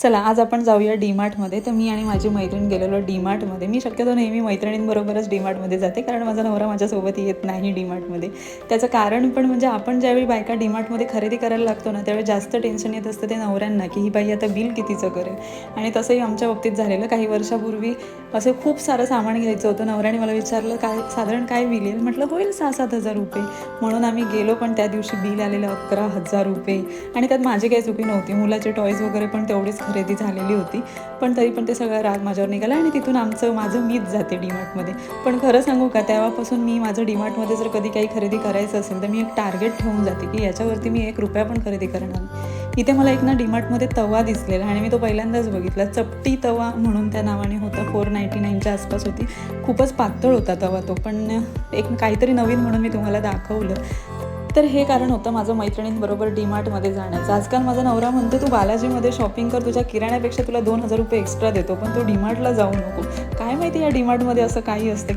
चला आज आपण जाऊया डीमार्टमध्ये. तर मी आणि माझी मैत्रीण गेलेलो डीमार्टमध्ये. मी शक्यतो नेहमी मैत्रिणींबरोबरच डीमार्टमध्ये जाते कारण माझा नवरा माझ्यासोबत येत नाही डीमार्टमध्ये. त्याचं कारण पण म्हणजे आपण ज्यावेळी बायका डीमार्टमध्ये खरेदी करायला लागतो ना त्यावेळी जास्त टेन्शन येत असतं ते नवऱ्यांना की ही बाई आता बिल कितीचं करेल? आणि तसंही आमच्या बाबतीत झालेलं. काही वर्षापूर्वी असं खूप सारं सामान घ्यायचं होतं. नवऱ्याने मला विचारलं काय साधारण काय बिल येईल? म्हटलं होईल सहा सात हजार रुपये. म्हणून आम्ही गेलो पण त्या दिवशी बिल आलेलं अकरा हजार रुपये. आणि त्यात माझी काही चुकी नव्हती. मुलाचे टॉईज वगैरे पण तेवढीच खरेदी झालेली होती. पण तरी पण ते सगळं राग माझ्यावर निघाला आणि तिथून आमचं माझं मीच जाते डीमार्टमध्ये. पण खरं सांगू का तेव्हापासून मी माझं डीमार्टमध्ये जर कधी काही खरेदी करायचं असेल तर मी एक टार्गेट ठेवून जाते की याच्यावरती मी एक रुपया पण खरेदी करणार नाही. इथे मला एक ना डीमार्टमध्ये तवा दिसलेला आणि मी तो पहिल्यांदाच बघितला. चपटी तवा म्हणून त्या नावाने होता. फोर नाईन्टी नाईनच्या आसपास होती. खूपच पातळ होता तवा तो. पण एक काहीतरी नवीन म्हणून मी तुम्हाला दाखवलं. तर हे कारण होतं माझं मैत्रिणींबरोबर डीमार्टमध्ये जाण्याचं. आजकाल माझा नवरा म्हणतो तू बालाजीमध्ये शॉपिंग कर तुझ्या किराण्यापेक्षा तुला दोन हजार रुपये एक्स्ट्रा देतो पण तू डीमार्टला जाऊ नको. काय माहिती या डीमार्टमध्ये असं काही असतं?